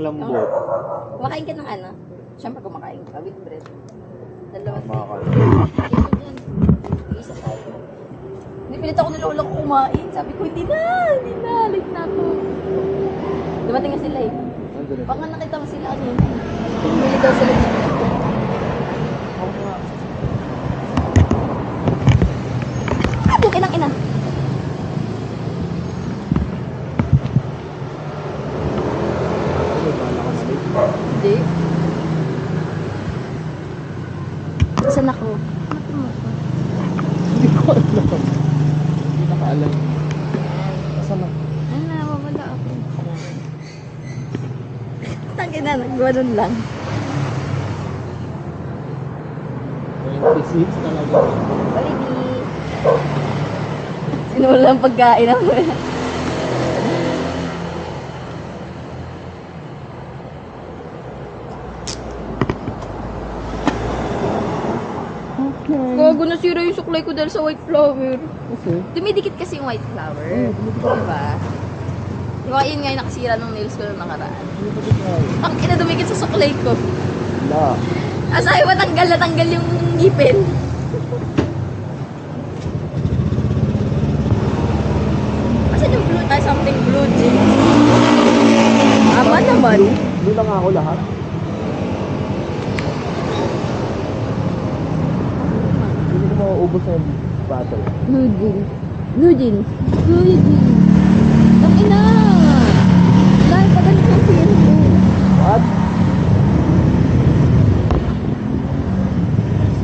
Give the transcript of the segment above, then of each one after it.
Ang lambot. Kumakain ka ng ano? Siyempre kumakain ka with bread. Dalawa. Makakal. Isa tayo. Nipilit ako ng lola ko kumain. Sabi ko, hindi na, hindi na, late na ako. Dumating nga sila eh. Baka nakita mo sila kanina. Bumili daw sila dito. Ah, bukin ang ina. Ano ba? Nakaslit. Hindi. Saan ako? Alam. Hindi nakaalam. Asan na? Ah, nawawala ako. Tangin na, nagwanon lang. 26 talaga. Baby. Sinula ang pagkain ako. Okay. Gago na sira yung suklay ko dahil sa white flower. Kasi, Dumidikit kasi yung white flower. Oo, dumidikit. Diba? Diba yun nga yung nakasira ng nails ko nung nakaraan. Ang ina dumikit sa suklay ko. Wala. Asahay matanggal na tanggal yung ngipin. Asan yung blue? Ay, something blue jeans. Ama naman. Blue lang ako lahat. Mauubos na yung battle. Blue jeans. Blue jeans. Blue jeans. Ang ina! Dahil pa ganito ang skin ko. What?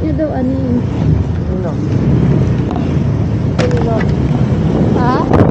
Siya daw ano yun. Ano? Ano? Ha?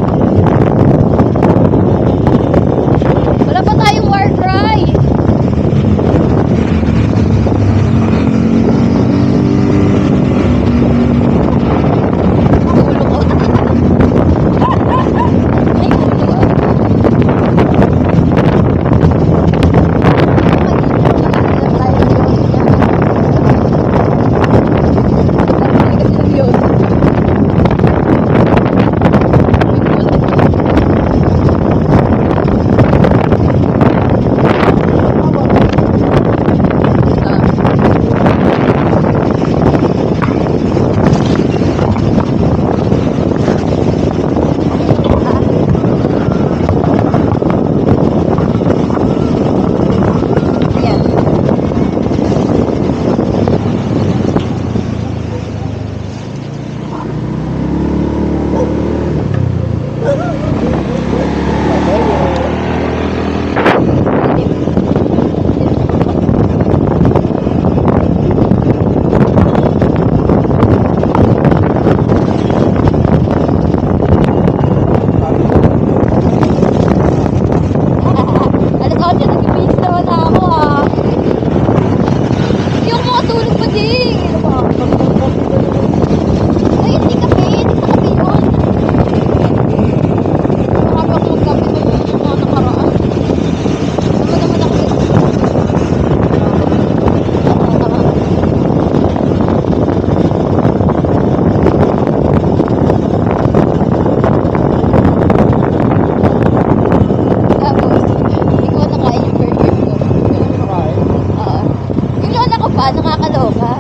Diba? Paano kakaloka?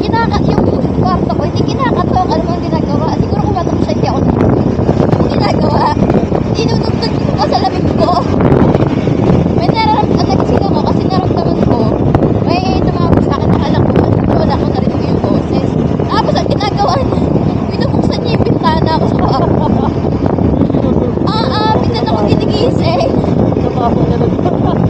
Kinakat yung kwarto ko, hindi kinakatok. Ano bang ginagawa? Siguro kumatok siya, hindi ako yung ginagawa. Inununtun ko sa lamig ko. May nararamdaman, at nagising ako kasi naramdaman ko, may tumawag sa akin, nakala ko, wala ko narinig yung boses. Tapos ang ginagawa niya, pinubuksan niya yung bintana ako sa kaarap Ah, ah, bintana ko tinigising. Napapalala.